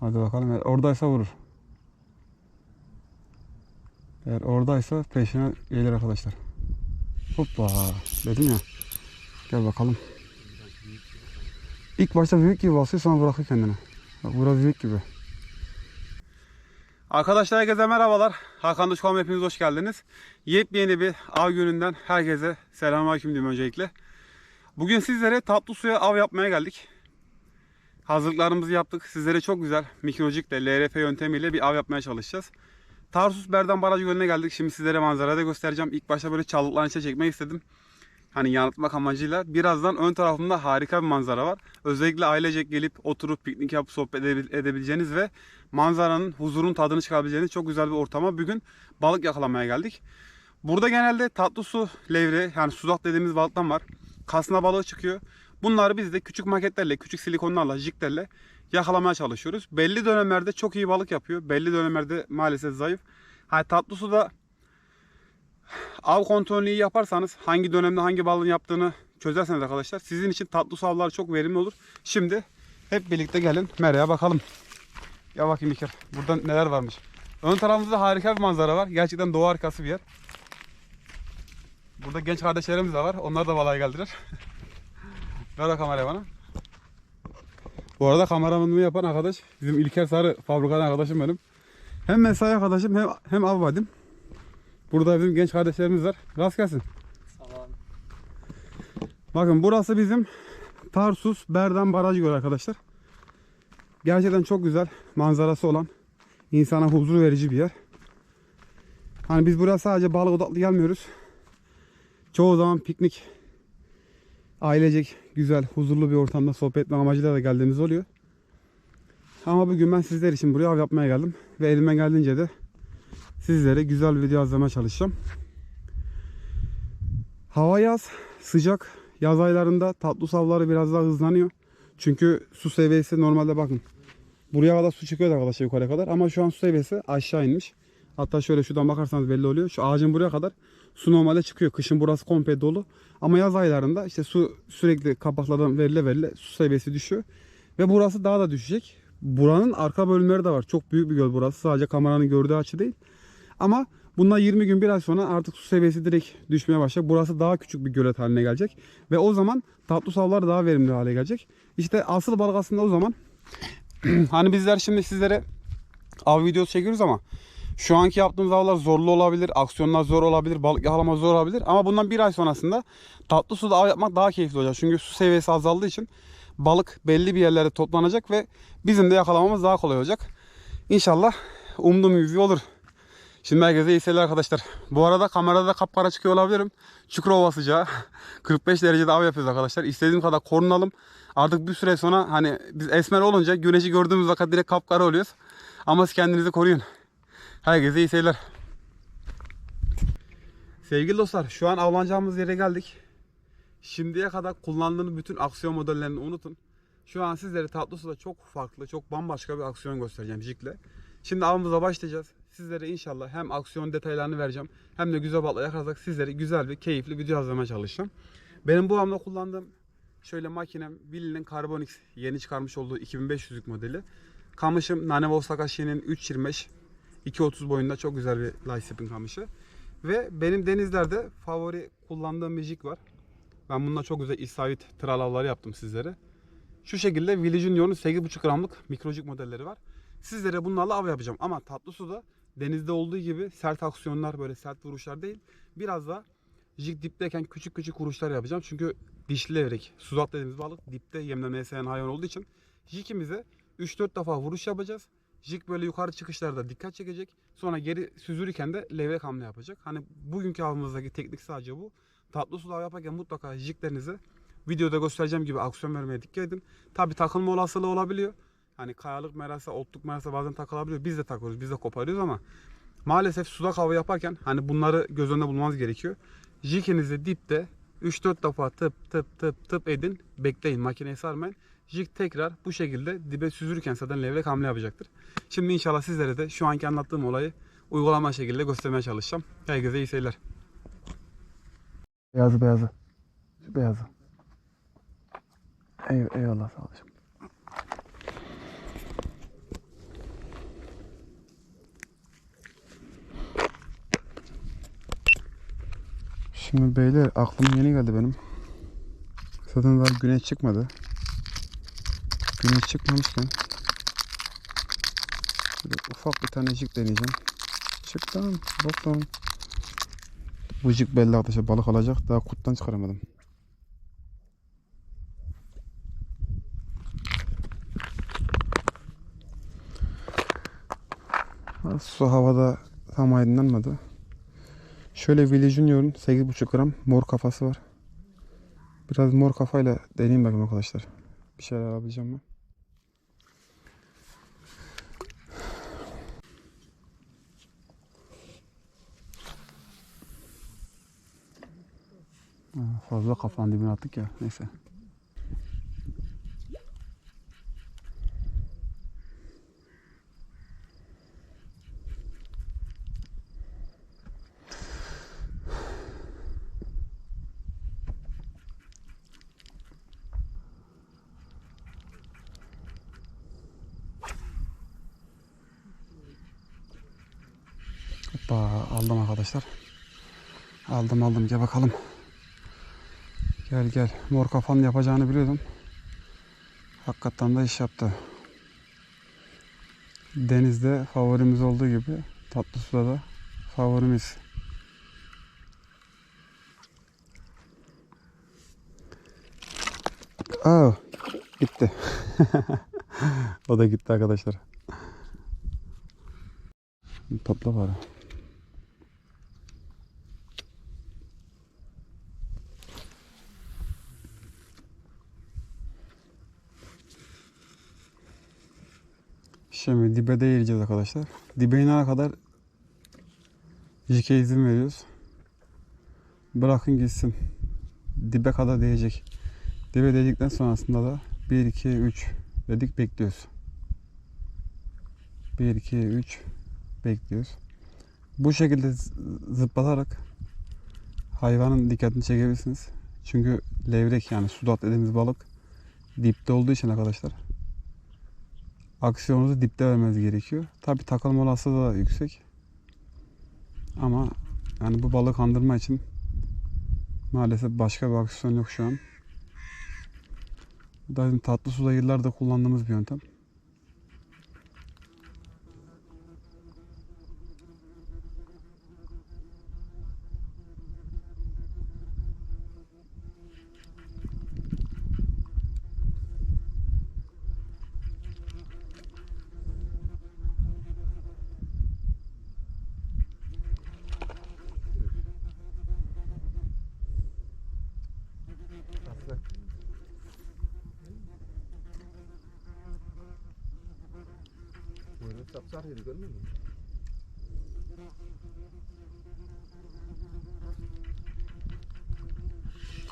Hadi bakalım. Eğer oradaysa vurur. Eğer oradaysa peşine gelir arkadaşlar. Hoppa. Dedim ya. Gel bakalım. İlk başta büyük gibi basıyor sonra bırakıyor kendini. Bak biraz büyük gibi. Arkadaşlar herkese merhabalar. Hakan Duşkom hepiniz hoş geldiniz. Yepyeni bir av gününden herkese selamünaleyküm diyeyim öncelikle. Bugün sizlere tatlı suya av yapmaya geldik. Hazırlıklarımızı yaptık. Sizlere çok güzel mikrojikle, LRF yöntemiyle bir av yapmaya çalışacağız. Tarsus Berdan Barajı Gölü'ne geldik. Şimdi sizlere manzarayı da göstereceğim. İlk başta böyle çalılıkların içine çekmek istedim. Hani yanıltmak amacıyla. Birazdan ön tarafımda harika bir manzara var. Özellikle ailecek gelip oturup piknik yapıp sohbet edebil- edebileceğiniz ve manzaranın, huzurun tadını çıkarabileceğiniz çok güzel bir ortama bugün balık yakalamaya geldik. Burada genelde tatlı su levre yani sudak dediğimiz balıktan var. Kasna balığı çıkıyor. Bunları biz de küçük maketlerle, küçük silikonlarla, jiklerle yakalamaya çalışıyoruz. Belli dönemlerde çok iyi balık yapıyor. Belli dönemlerde maalesef zayıf. Ha, tatlı suda av kontrolünü iyi yaparsanız hangi dönemde hangi balığın yaptığını çözerseniz arkadaşlar sizin için tatlı su avları çok verimli olur. Şimdi hep birlikte gelin meraya bakalım. Ya bakayım İlker. Burada neler varmış. Ön tarafımızda harika bir manzara var. Gerçekten doğa harikası bir yer. Burada genç kardeşlerimiz de var. Onlar da balığa geldiler. Ver o kamerayı bana. Bu arada kameramanımı yapan arkadaş bizim İlker Sarı fabrikadan arkadaşım benim. Hem mesai arkadaşım hem hem av vadim. Burada bizim genç kardeşlerimiz var. Rast gelsin. Tamam. Bakın burası bizim Tarsus Berdan Baraj Gölü arkadaşlar. Gerçekten çok güzel manzarası olan, insana huzur verici bir yer. Hani biz buraya sadece balık odaklı gelmiyoruz. Çoğu zaman piknik, ailecek güzel, huzurlu bir ortamda sohbet etme amacıyla da geldiğimiz oluyor. Ama bugün ben sizler için buraya av yapmaya geldim. Ve elimden geldiğince de sizlere güzel video hazırlamaya çalışacağım. Hava yaz, sıcak. Yaz aylarında tatlı savları biraz daha hızlanıyor. Çünkü su seviyesi normalde bakın. Buraya kadar su çıkıyor arkadaşlar yukarıya kadar. Ama şu an su seviyesi aşağı inmiş. Hatta şöyle şuradan bakarsanız belli oluyor. Şu ağacın buraya kadar su normalde çıkıyor. Kışın burası komple dolu. Ama yaz aylarında işte su sürekli kapaklardan verile verile su seviyesi düşüyor. Ve burası daha da düşecek. Buranın arka bölümleri de var. Çok büyük bir göl burası. Sadece kameranın gördüğü açı değil. Ama bundan 20 gün bir sonra artık su seviyesi direkt düşmeye başlayacak. Burası daha küçük bir gölet haline gelecek. Ve o zaman tatlı savlar daha verimli hale gelecek. İşte asıl balık aslında o zaman. hani bizler şimdi sizlere av videosu çekiyoruz ama şu anki yaptığımız avlar zorlu olabilir, aksiyonlar zor olabilir, balık yakalama zor olabilir. Ama bundan bir ay sonrasında tatlı suda av yapmak daha keyifli olacak. Çünkü su seviyesi azaldığı için balık belli bir yerlerde toplanacak ve bizim de yakalamamız daha kolay olacak. İnşallah umduğum gibi olur. Şimdi herkese iyi seyirler arkadaşlar. Bu arada kamerada kapkara çıkıyor olabilirim. Çukurova sıcağı. 45 derecede av yapıyoruz arkadaşlar. İstediğim kadar korunalım. Artık bir süre sonra hani biz esmer olunca güneşi gördüğümüz vakit direkt kapkara oluyoruz. Ama siz kendinizi koruyun. Herkese iyi seyirler. Sevgili dostlar şu an avlanacağımız yere geldik. Şimdiye kadar kullandığınız bütün aksiyon modellerini unutun. Şu an sizlere tatlı suda çok farklı, çok bambaşka bir aksiyon göstereceğim jikle. Şimdi avımıza başlayacağız. Sizlere inşallah hem aksiyon detaylarını vereceğim hem de güzel balık yakalasak sizlere güzel bir keyifli video hazırlamaya çalışacağım. Benim bu avda kullandığım şöyle makinem Willy'nin Carbonix yeni çıkarmış olduğu 2500'lük modeli. Kamışım Nanevo Sakashi'nin 3.25 2.30 boyunda çok güzel bir spin kamışı. Ve benim denizlerde favori kullandığım bir jig var. Ben bununla çok güzel isabet tral avları yaptım sizlere. Şu şekilde Willy Junior'un 8.5 gramlık mikrojik modelleri var. Sizlere bunlarla av yapacağım. Ama tatlı suda denizde olduğu gibi sert aksiyonlar böyle sert vuruşlar değil. Biraz da jig dipteyken küçük küçük vuruşlar yapacağım. Çünkü dişli levrek, sudat dediğimiz balık dipte yemlemeye seven hayvan olduğu için jigimize 3-4 defa vuruş yapacağız. Jig böyle yukarı çıkışlarda dikkat çekecek. Sonra geri süzülürken de levrek hamle yapacak. Hani bugünkü avımızdaki teknik sadece bu. Tatlı suda av yaparken mutlaka jiglerinize videoda göstereceğim gibi aksiyon vermeye dikkat edin. Tabi takılma olasılığı olabiliyor. Hani kayalık merasa, otluk merasa bazen takılabiliyor. Biz de takıyoruz, biz de koparıyoruz ama maalesef suda hava yaparken hani bunları göz önünde bulmanız gerekiyor. Jiginizi dipte 3-4 defa tıp tıp tıp tıp edin. Bekleyin makineyi sarmayın. Jig tekrar bu şekilde dibe süzürken zaten levrek hamle yapacaktır. Şimdi inşallah sizlere de şu anki anlattığım olayı uygulama şekilde göstermeye çalışacağım. Herkese iyi seyirler. Beyazı beyazı. Şu beyazı. Ey, eyvallah sağ olasın. Şimdi beyler aklım yeni geldi benim. Zaten daha güneş çıkmadı. Güneş çıkmamışken şöyle ufak bir tanecik deneyeceğim. Çık lan, bak lan. Vıcık belli arkadaşlar balık alacak. Daha kurttan çıkaramadım. Su havada tam aydınlanmadı. Şöyle Willy Junior'un 8,5 gram mor kafası var. Biraz mor kafayla deneyeyim bakayım arkadaşlar. Bir şeyler alabileceğim mi? Ha, Fazla kafanın dibine attık ya. Neyse. Hoppa aldım arkadaşlar. Aldım aldım gel bakalım. Gel gel. Mor kafanın yapacağını biliyordum. Hakikaten de iş yaptı. Denizde favorimiz olduğu gibi tatlı suda da favorimiz. Aa, gitti. o da gitti arkadaşlar. Topla bari. Şimdi dibe değireceğiz arkadaşlar. Dibe inene kadar jike izin veriyoruz. Bırakın gitsin. Dibe kadar değecek. Dibe değdikten sonrasında da 1, 2, 3 dedik bekliyoruz. 1, 2, 3 bekliyoruz. Bu şekilde zıplatarak hayvanın dikkatini çekebilirsiniz. Çünkü levrek yani sudat dediğimiz balık dipte olduğu için arkadaşlar aksiyonunuzu dipte vermeniz gerekiyor. Tabi takılma olasılığı da yüksek. Ama yani bu balık kandırma için maalesef başka bir aksiyon yok şu an. Bu da tatlı suda yıllarda kullandığımız bir yöntem.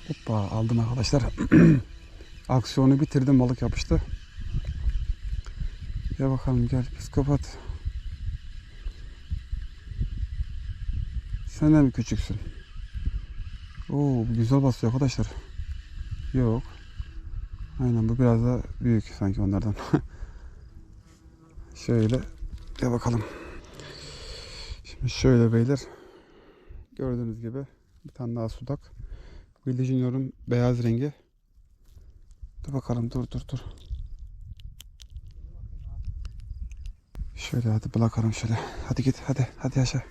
Hoppa aldım arkadaşlar. Aksiyonu bitirdim balık yapıştı. Gel bakalım gel psikopat. Sen de mi küçüksün? Oo güzel basıyor arkadaşlar. Yok. Aynen bu biraz da büyük sanki onlardan. şöyle gel bakalım. Şimdi şöyle beyler. Gördüğünüz gibi bir tane daha sudak. Willy Junior'un beyaz rengi. Dur bakalım dur dur dur. Şöyle hadi bırakalım şöyle. Hadi git hadi hadi yaşa.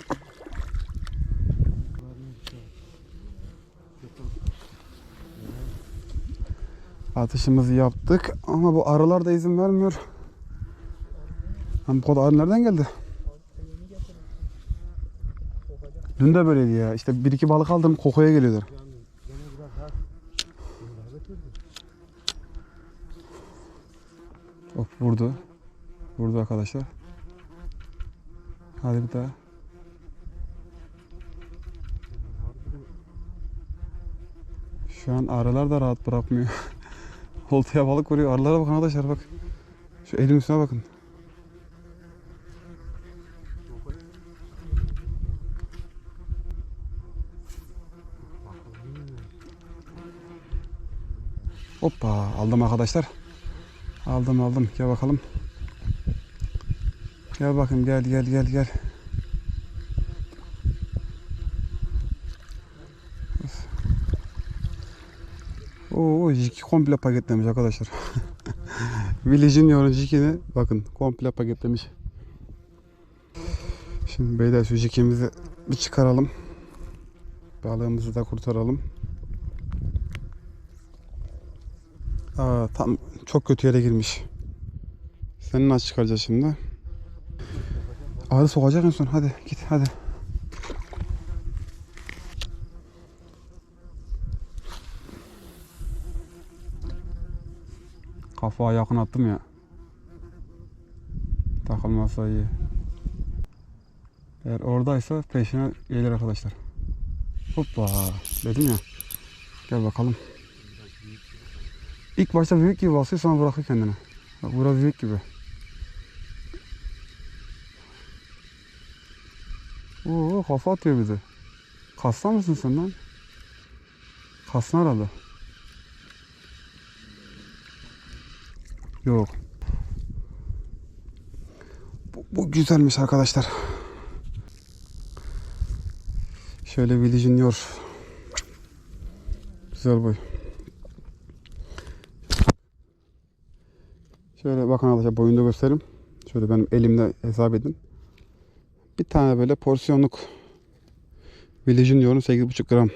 Atışımızı yaptık ama bu arılar da izin vermiyor. Lan bu kadar arı nereden geldi? Dün de böyleydi ya. İşte bir iki balık aldım kokuya geliyorlar. Gene biraz daha bunlar götürdü. Hop vurdu. Vurdu arkadaşlar. Hadi bir daha. Şu an arılar da rahat bırakmıyor. Oltaya balık vuruyor. Arılara bakın arkadaşlar bak. Şu elin üstüne bakın. Hoppa aldım arkadaşlar. Aldım aldım. Gel bakalım. Gel bakayım gel gel gel gel. Oo jiki komple paketlemiş arkadaşlar. Willy Junior'un jikini bakın komple paketlemiş. Şimdi beyler şu jikimizi bir çıkaralım. Balığımızı da kurtaralım. Aa, tam çok kötü yere girmiş. Seni nasıl çıkaracağız şimdi? Hadi sokacak son. Hadi git hadi. Kafa yakın attım ya. Takılmasa iyi. Eğer oradaysa peşine gelir arkadaşlar. Hoppa dedim ya. Gel bakalım. İlk başta büyük gibi basıyor sonra bırakıyor kendini. Bak biraz büyük gibi. Oo kafa atıyor bize. Kasla mısın sen lan? Kasna herhalde. Yok. Bu, bu güzelmiş arkadaşlar. Şöyle Willy Junior. Güzel boy. Şöyle bakın arkadaşlar boyunu da göstereyim. Şöyle benim elimde hesap edin. Bir tane böyle porsiyonluk Willy Junior'un 8,5 gram.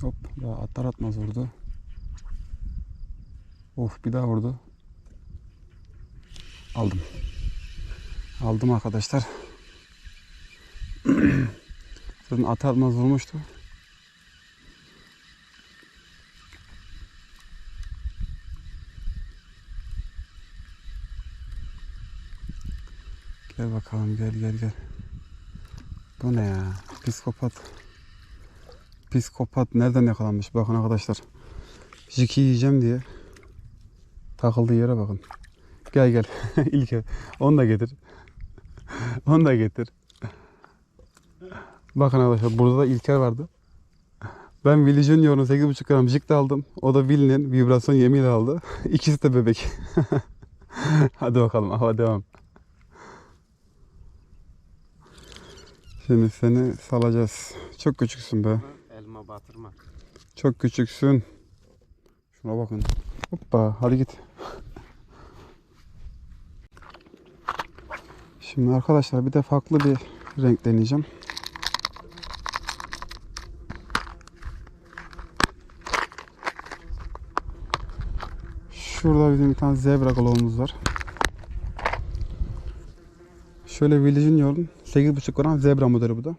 Hop daha atar atmaz vurdu. Of bir daha vurdu. Aldım. Aldım arkadaşlar. Zaten atar atmaz vurmuştu. Gel bakalım gel gel gel. Bu ne ya? Psikopat. Psikopat nereden yakalanmış? Bakın arkadaşlar. Jiki yiyeceğim diye takıldığı yere bakın. Gel gel. İlker. Onu da getir. Onu da getir. Bakın arkadaşlar burada da İlker vardı. Ben Willy Junior'un 8,5 gram jik de aldım. O da Willy'nin vibrasyon yemiyle aldı. İkisi de bebek. Hadi bakalım hava devam. Şimdi seni salacağız. Çok küçüksün be. Batırma. Çok küçüksün. Şuna bakın. Hoppa hadi git. Şimdi arkadaşlar bir de farklı bir renk deneyeceğim. Şurada bizim bir tane zebra galoğumuz var. Şöyle Willy Junior'un 8,5 gram zebra modeli bu da.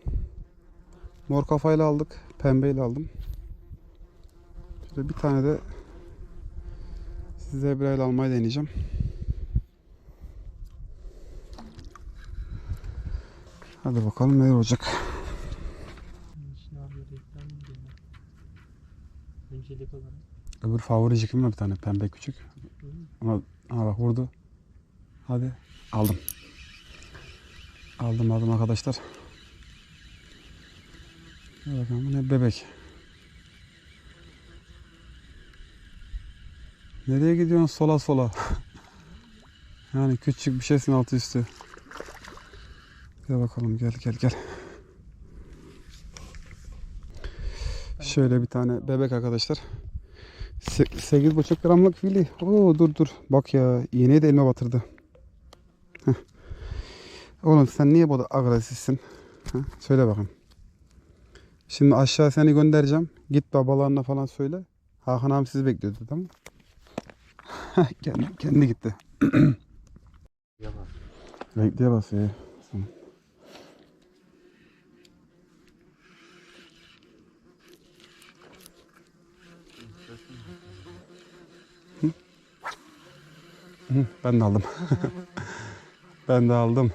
Mor kafayla aldık. Pembeyle aldım. Şöyle bir tane de zebra ile almayı deneyeceğim. Hadi bakalım neler olacak. Öbür favori jikim var bir tane pembe küçük. Ama ha bak vurdu. Hadi aldım. Aldım aldım arkadaşlar. Bakalım ne bebek. Nereye gidiyorsun sola sola? yani küçük bir şeysin altı üstü. Gel bakalım gel gel gel. Şöyle bir tane bebek arkadaşlar. Se- 8,5 gramlık fili. Oo dur dur. Bak ya iğneyi de elime batırdı. Heh. Oğlum sen niye bu da agresifsin? Heh, Söyle bakayım. Şimdi aşağı seni göndereceğim. Git babalarına falan söyle. Hakan abi sizi bekliyordu tamam mı? kendi, kendi gitti. Renkliye basıyor. Hı? Hı, ben de aldım. ben de aldım.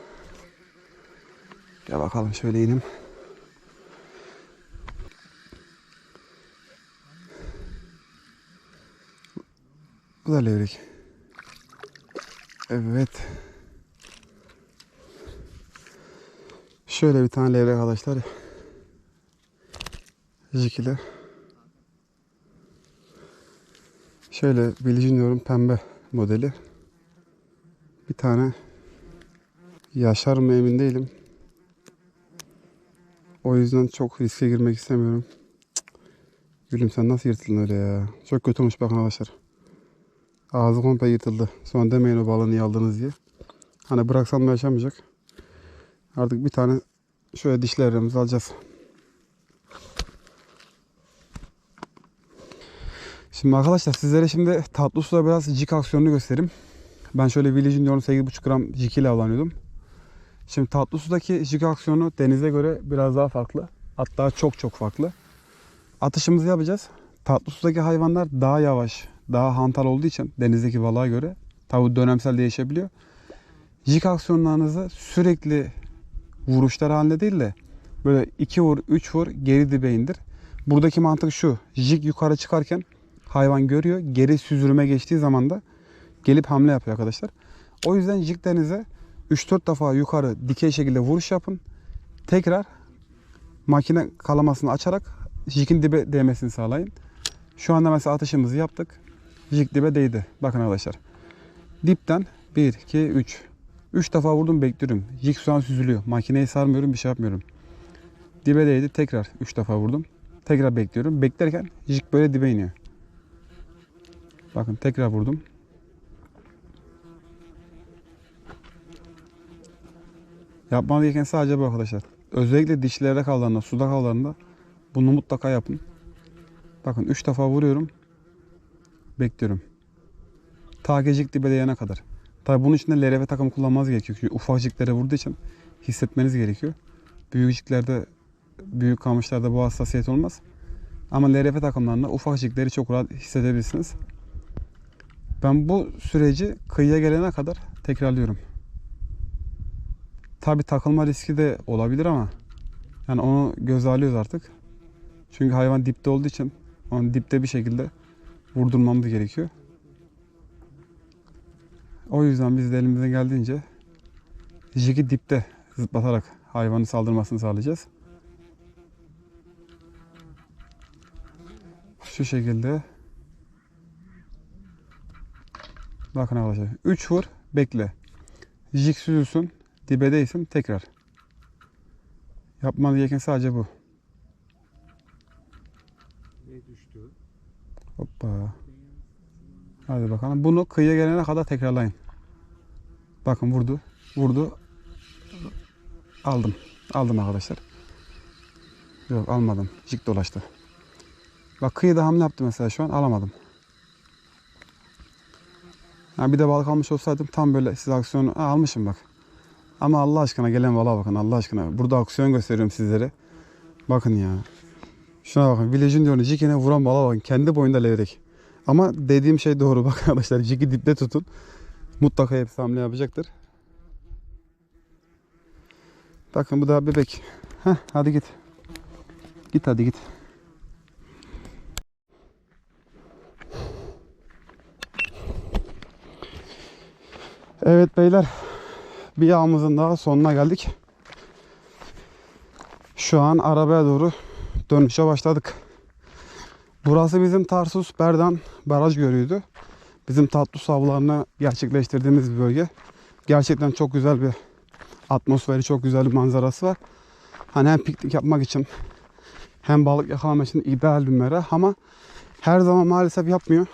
Gel bakalım şöyle inim. Bu da levrek. Evet. Şöyle bir tane levrek arkadaşlar. Jikili. Şöyle Junior'un pembe modeli. Bir tane yaşar mı emin değilim. O yüzden çok riske girmek istemiyorum. Gülüm sen nasıl yırtıldın öyle ya. Çok kötü olmuş bakın arkadaşlar. Ağzı komple yırtıldı. Sonra demeyin o balığı niye aldınız diye. Hani bıraksam da yaşamayacak. Artık bir tane şöyle dişlerimizi alacağız. Şimdi arkadaşlar sizlere şimdi tatlı suda biraz jig aksiyonunu göstereyim. Ben şöyle Willie Junior'un 8,5 gram jig ile avlanıyordum. Şimdi tatlı sudaki jig aksiyonu denize göre biraz daha farklı. Hatta çok çok farklı. Atışımızı yapacağız. Tatlı sudaki hayvanlar daha yavaş, daha hantal olduğu için denizdeki balığa göre tabi dönemsel değişebiliyor. Jig aksiyonlarınızı sürekli vuruşlar halinde değil de böyle 2 vur, 3 vur, geri dibe indir. Buradaki mantık şu. Jig yukarı çıkarken hayvan görüyor. Geri süzülme geçtiği zaman da gelip hamle yapıyor arkadaşlar. O yüzden jiglerinize 3-4 defa yukarı dikey şekilde vuruş yapın. Tekrar makine kalamasını açarak jigin dibe değmesini sağlayın. Şu anda mesela atışımızı yaptık. Jig dibe değdi. Bakın arkadaşlar. Dipten 1, 2, 3. 3 defa vurdum bekliyorum. Jig şu an süzülüyor. Makineyi sarmıyorum bir şey yapmıyorum. Dibe değdi. Tekrar 3 defa vurdum. Tekrar bekliyorum. Beklerken jig böyle dibe iniyor. Bakın tekrar vurdum. Yapmanız gereken sadece bu arkadaşlar. Özellikle dişlerde kaldığında, suda kaldığında bunu mutlaka yapın. Bakın 3 defa vuruyorum. Bekliyorum. Ta gecik dibe değene kadar. Tabi bunun için de LRF takımı kullanmanız gerekiyor. Çünkü ufacıklara vurduğu için hissetmeniz gerekiyor. Büyücüklerde, büyük kamışlarda bu hassasiyet olmaz. Ama LRF takımlarında ufacıkları çok rahat hissedebilirsiniz. Ben bu süreci kıyıya gelene kadar tekrarlıyorum. Tabi takılma riski de olabilir ama yani onu göze alıyoruz artık. Çünkü hayvan dipte olduğu için onu dipte bir şekilde vurdurmamız gerekiyor. O yüzden biz de elimizden geldiğince jigi dipte zıplatarak hayvanın saldırmasını sağlayacağız. Şu şekilde. Bakın arkadaşlar. 3 vur, bekle. Jig süzülsün, dibe değsin, tekrar. Yapmanız gereken sadece bu. Ne düştü? Hoppa. Hadi bakalım. Bunu kıyıya gelene kadar tekrarlayın. Bakın vurdu. Vurdu. Aldım. Aldım arkadaşlar. Yok almadım. Jig dolaştı. Bak kıyıda hamle yaptı mesela şu an alamadım. Yani bir de balık almış olsaydım tam böyle size aksiyonu ha, almışım bak. Ama Allah aşkına gelen balığa bakın Allah aşkına. Burada aksiyon gösteriyorum sizlere. Bakın ya. Şuna bakın. Villagin diyorum. Jig'ine vuran balığa bakın. Kendi boyunda levrek. Ama dediğim şey doğru. Bakın arkadaşlar jig'i dipte tutun. Mutlaka hepsi hamle yapacaktır. Bakın bu da bebek. Heh, hadi git. Git hadi git. Evet beyler. Bir yağımızın daha sonuna geldik. Şu an arabaya doğru dönüşe başladık. Burası bizim Tarsus Berdan baraj gölüydü. Bizim tatlı su avlarını gerçekleştirdiğimiz bir bölge. Gerçekten çok güzel bir atmosferi, çok güzel bir manzarası var. Hani hem piknik yapmak için hem balık yakalamak için ideal bir mera ama her zaman maalesef yapmıyor.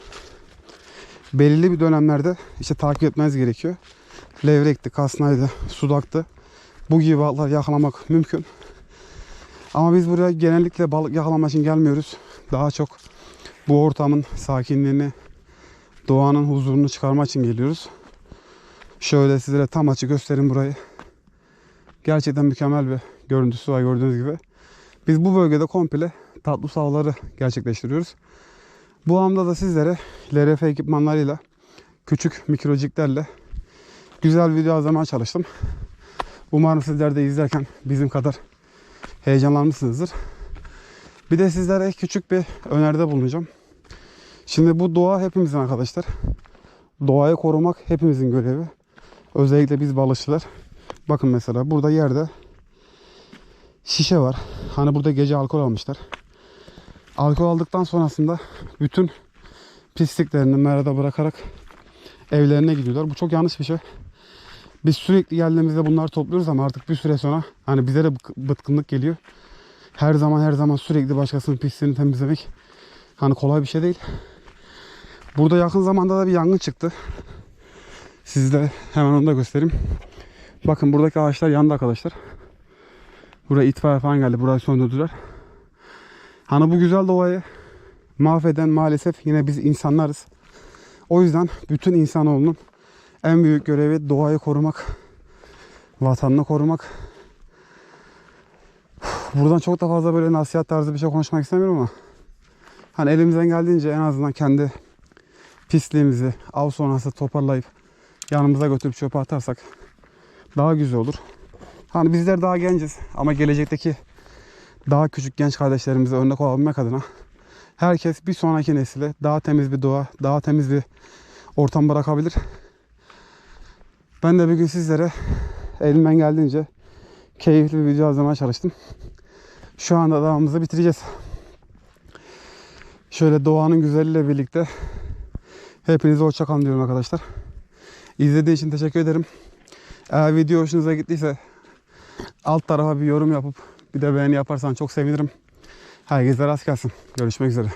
Belirli bir dönemlerde işte takip etmeniz gerekiyor. Levrekti, kasnaydı, sudaktı. Bu gibi balıklar yakalamak mümkün. Ama biz buraya genellikle balık yakalamak için gelmiyoruz. Daha çok bu ortamın sakinliğini, doğanın huzurunu çıkarmak için geliyoruz. Şöyle sizlere tam açı göstereyim burayı. Gerçekten mükemmel bir görüntüsü var gördüğünüz gibi. Biz bu bölgede komple tatlı savları gerçekleştiriyoruz. Bu anda da sizlere LRF ekipmanlarıyla küçük mikrociklerle güzel video hazırlamaya çalıştım. Umarım sizler de izlerken bizim kadar heyecanlanmışsınızdır. Bir de sizlere küçük bir öneride bulunacağım. Şimdi bu doğa hepimizin arkadaşlar. Doğayı korumak hepimizin görevi. Özellikle biz balıkçılar. Bakın mesela burada yerde şişe var. Hani burada gece alkol almışlar. Alkol aldıktan sonrasında bütün pisliklerini merada bırakarak evlerine gidiyorlar. Bu çok yanlış bir şey. Biz sürekli geldiğimizde bunları topluyoruz ama artık bir süre sonra hani bize de bıtkınlık geliyor. Her zaman her zaman sürekli başkasının pisliğini temizlemek hani kolay bir şey değil. Burada yakın zamanda da bir yangın çıktı. Sizde hemen onu da göstereyim. Bakın buradaki ağaçlar yandı arkadaşlar. Buraya itfaiye falan geldi. Burayı söndürdüler. Hani bu güzel doğayı mahveden maalesef yine biz insanlarız. O yüzden bütün insanoğlunun en büyük görevi doğayı korumak, vatanını korumak. Buradan çok da fazla böyle nasihat tarzı bir şey konuşmak istemiyorum ama hani elimizden geldiğince en azından kendi pisliğimizi av sonrası toparlayıp yanımıza götürüp çöpe atarsak daha güzel olur. Hani bizler daha genciz ama gelecekteki daha küçük genç kardeşlerimize örnek olabilmek adına herkes bir sonraki nesile daha temiz bir doğa, daha temiz bir ortam bırakabilir. Ben de bugün sizlere elimden geldiğince keyifli bir video hazırlamaya çalıştım. Şu anda davamızı bitireceğiz. Şöyle doğanın güzelliğiyle birlikte hepinize hoşçakalın diyorum arkadaşlar. İzlediğiniz için teşekkür ederim. Eğer video hoşunuza gittiyse alt tarafa bir yorum yapıp bir de beğeni yaparsan çok sevinirim. Herkese rast gelsin. Görüşmek üzere.